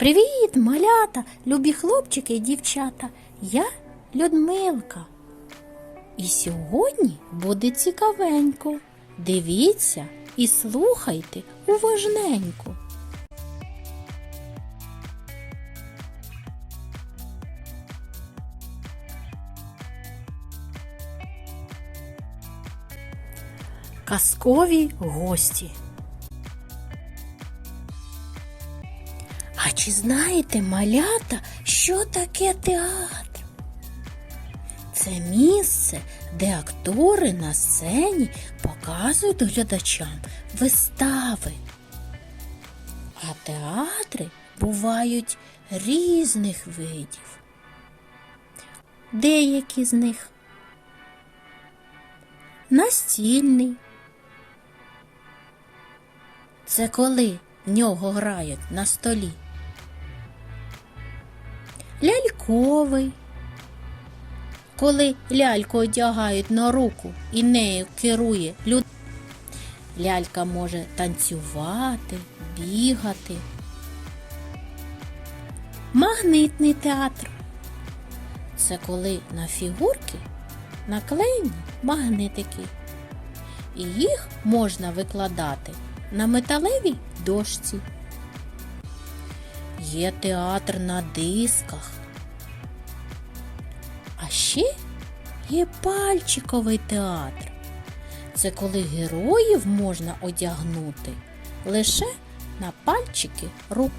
Привіт, малята, любі хлопчики і дівчата. Я Людмилка. І сьогодні буде цікавенько. Дивіться і слухайте уважненько. Казкові гості. Чи знаєте, малята, що таке театр? Це місце, де актори на сцені показують глядачам вистави. А театри бувають різних видів. Деякі з них настільний. Це коли в нього грають на столі. Ляльковий. Коли ляльку одягають на руку і нею керує люд. Лялька може танцювати, бігати. Магнитний театр. Це коли на фігурки наклеєні магнитики. І їх можна викладати на металевій дошці. Є театр на дисках. А ще є пальчиковий театр. Це коли героїв можна одягнути лише на пальчики рук.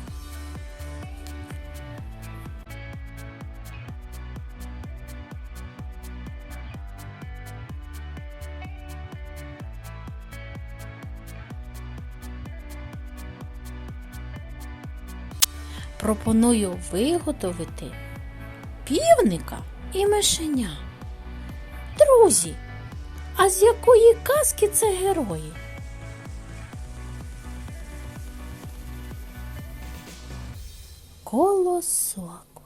Пропоную виготовити півника і мишеня. Друзі, а з якої казки це герої? Колосок.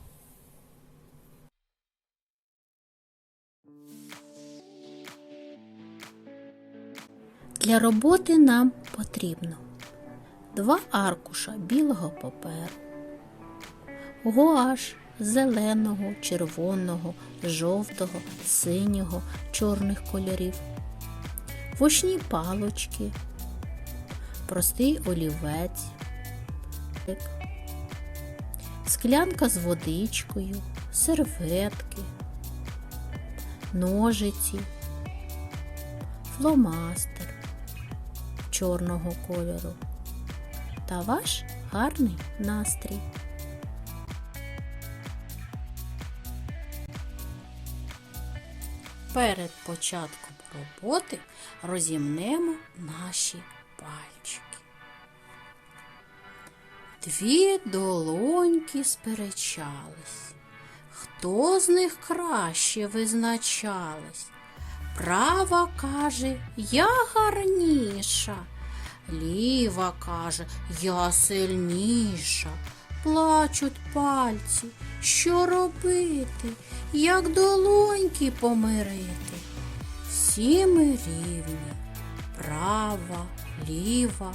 Для роботи нам потрібно два аркуша білого паперу, гуаш зеленого, червоного, жовтого, синього, чорних кольорів, вушні палочки, простий олівець, склянка з водичкою, серветки, ножиці, фломастер чорного кольору та ваш гарний настрій. Перед початком роботи розімнемо наші пальчики. Дві долоньки сперечались. Хто з них краще визначались? Права каже, я гарніша. Ліва каже, я сильніша. Плачуть пальці. Що робити? Як долоньки помирити? Всі ми рівні, права, ліва,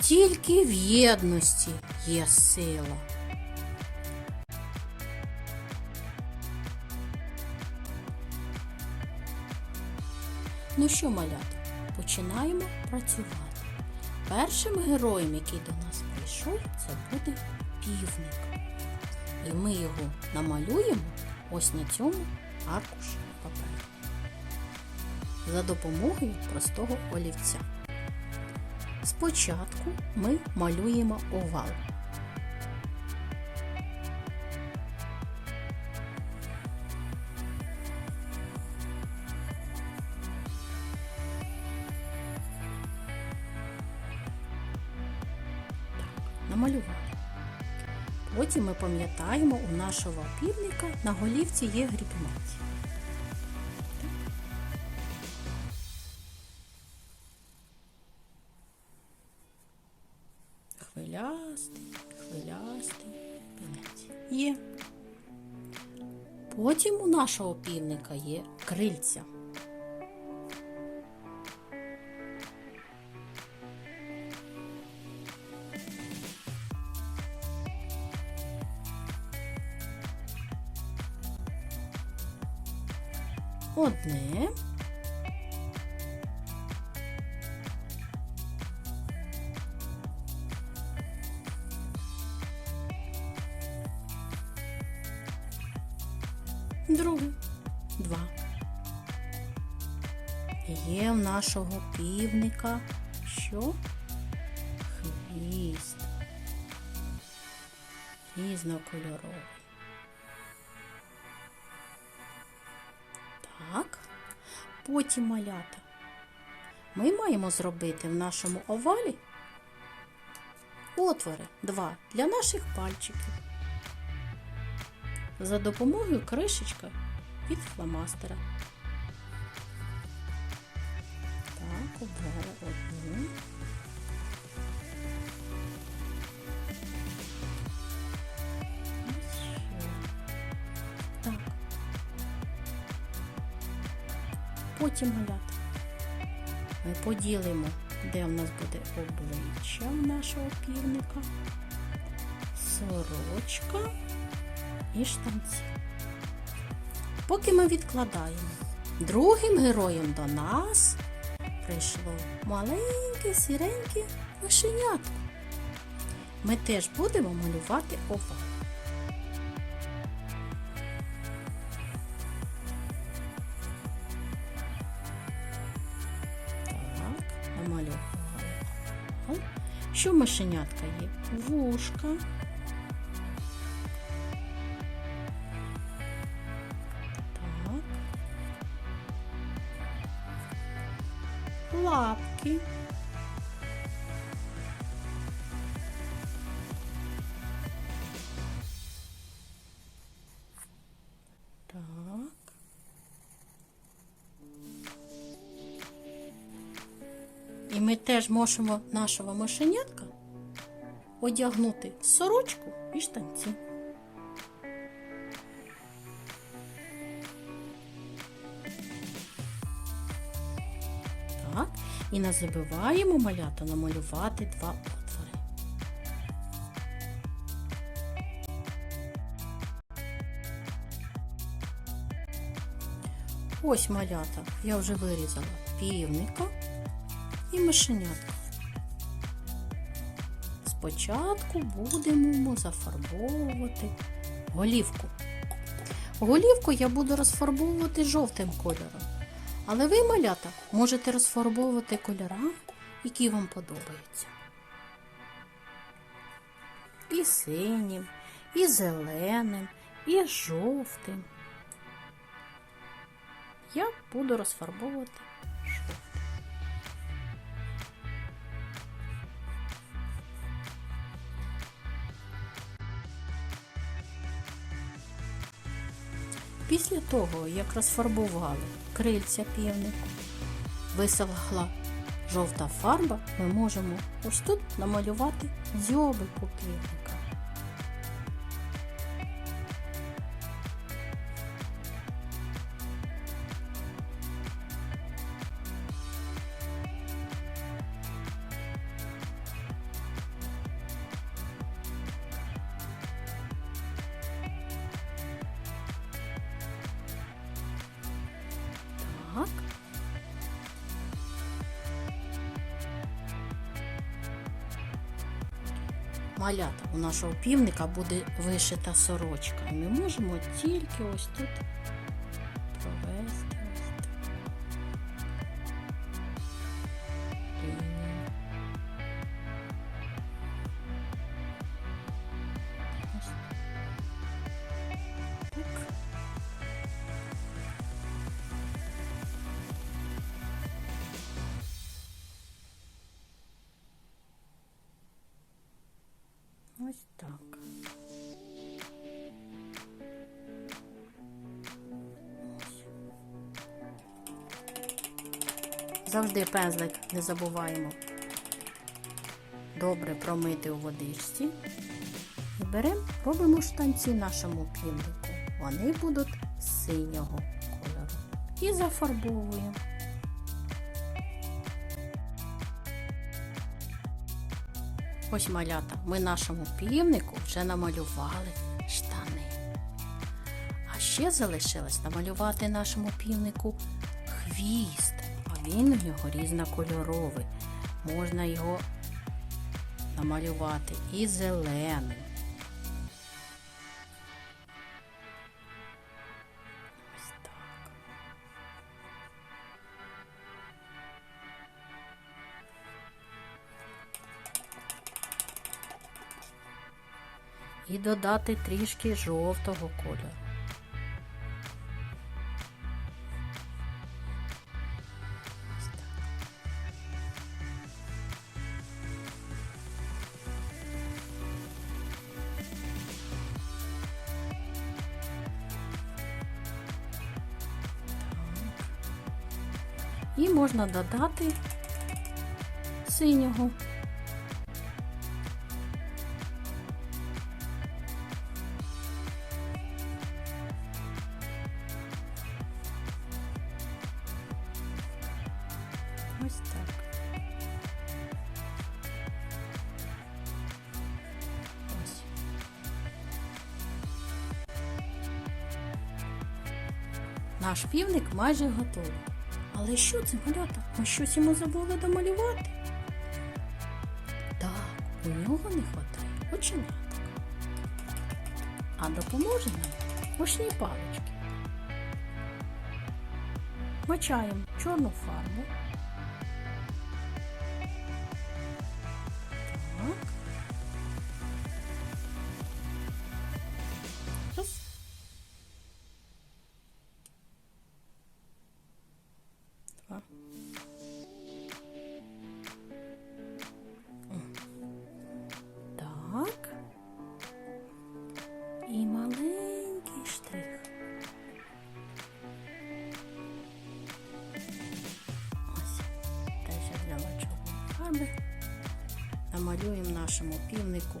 тільки в єдності є сила. Ну що, малята, починаємо працювати. Першим героєм, який до нас прийшов, це буде півник. І ми його намалюємо ось на цьому аркуші паперу за допомогою простого олівця. Спочатку ми малюємо овал. Пам'ятаємо, у нашого півника на голівці є грібінець. Хвилястий, хвилястий півнець. Є. Потім у нашого півника є крильця. Друге. Два. Є в нашого півника що? Хвіст. Різнокольоровий. Так. Потім малята. Ми маємо зробити в нашому овалі отвори два для наших пальчиків за допомогою кришечка від фломастера. Так, обрали одну. Так. Потім малята. Ми поділимо, де в нас буде обличчя нашого півника, сорочка і штанці. Поки ми відкладаємо, другим героєм до нас прийшло маленьке сіреньке мишенятко. Ми теж будемо малювати овал. Так, намалювали. Що в мишенятка є? Вушка. Лапки. Так. І ми теж можемо нашого мишенятка одягнути сорочку і штанці. І не забуваємо малята намалювати два отвори. Ось малята, я вже вирізала півника і мишенятка. Спочатку будемо зафарбовувати голівку. Голівку я буду розфарбовувати жовтим кольором. Але ви, малята, можете розфарбовувати кольора, які вам подобаються. І синім, і зеленим, і жовтим. Я буду розфарбовувати жовтим. Після того, як розфарбували крильця півнику, висохла жовта фарба, ми можемо ось тут намалювати дзьобик у півника. Так. Малята у нашого півника буде вишита сорочка. Ми можемо тільки ось тут Завжди пензлик не забуваємо добре промити у водичці. І беремо, робимо штанці нашому півнику. Вони будуть синього кольору. І зафарбовуємо. Ось малята, ми нашому півнику вже намалювали штани. А ще залишилось намалювати нашому півнику хвіст, він у нього різнокольоровий. Можна його намалювати і зеленим. Ось так. І додати трішки жовтого кольору. І можна додати синього. Ось так. Ось. Наш півник майже готовий. Але що це, малята? Ми щось йому забули домалювати? Так, у нього не вистачає оченяток. А допоможе нам очні палички. Мочаємо чорну фарбу. Нашому півнику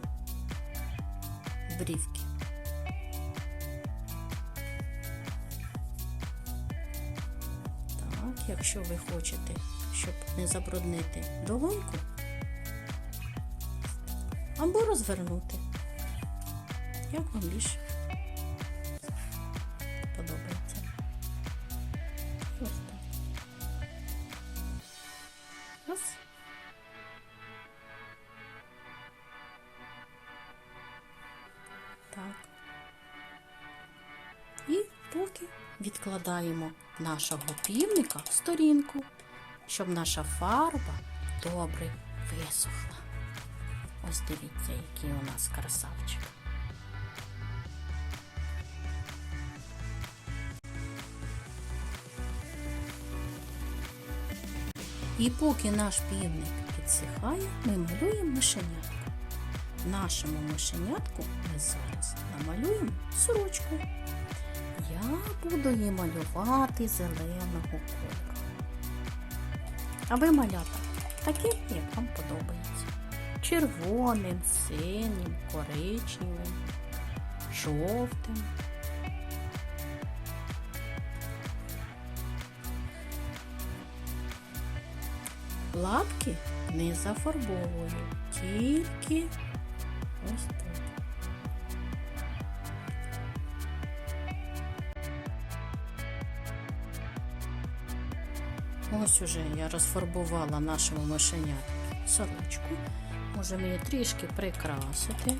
брівки. Так, якщо ви хочете, щоб не забруднити долоньку, або розвернути. Як вам більше поки відкладаємо нашого півника в сторінку, щоб наша фарба добре висохла. Ось дивіться, який у нас красавчик. І поки наш півник підсихає, ми малюємо мишенятку. Нашому мишенятку ми зараз намалюємо сорочку. Я буду її малювати зеленого кольору. А ви малята таким, як вам подобається. Червоним, синім, коричневим, жовтим. Лапки не зафарбовую, тільки ось тут. Ось уже я розфарбувала нашому мишенятку сорочку. Можемо її трішки прикрасити.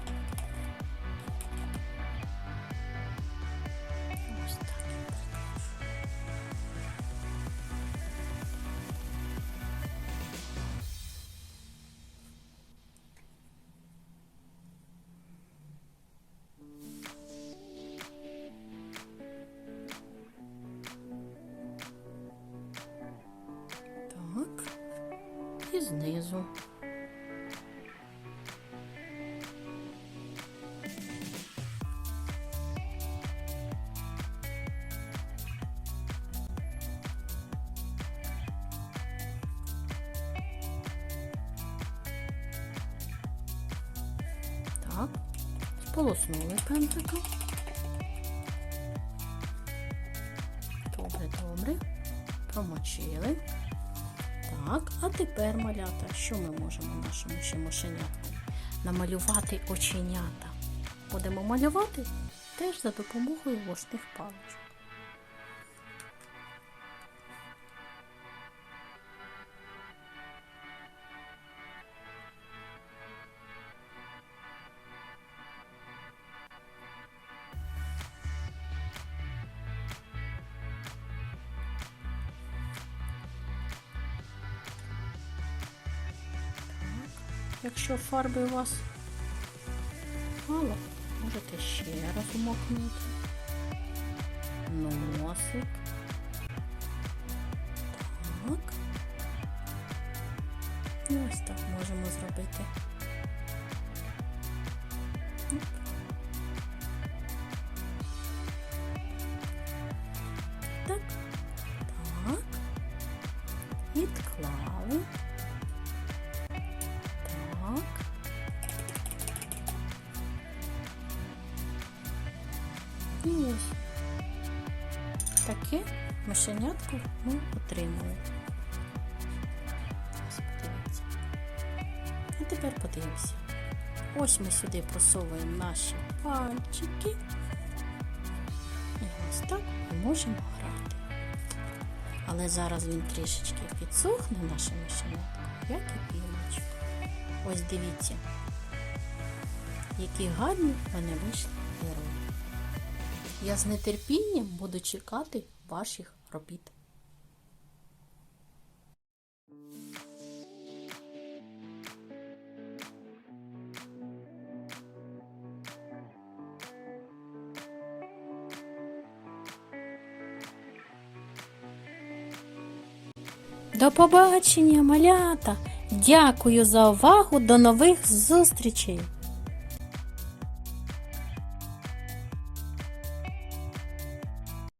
Знизу. Так, сполоснули пензликом. Що ми можемо нашому ще машенятку? Намалювати оченята. Будемо малювати теж за допомогою вошних паличок. Якщо фарби у вас мало, можете ще раз умокнути. Носик. Так. І ось так можемо зробити. І ось таке мишенятко ми отримали. А тепер подивимося. Ось ми сюди просовуємо наші пальчики. І ось так ми можемо грати. Але зараз він трішечки підсохне наше мишенятко, як і півночі. Ось дивіться, які гарні вони вийшли герої. Я з нетерпінням буду чекати ваших робіт. До побачення, малята! Дякую за увагу! До нових зустрічей!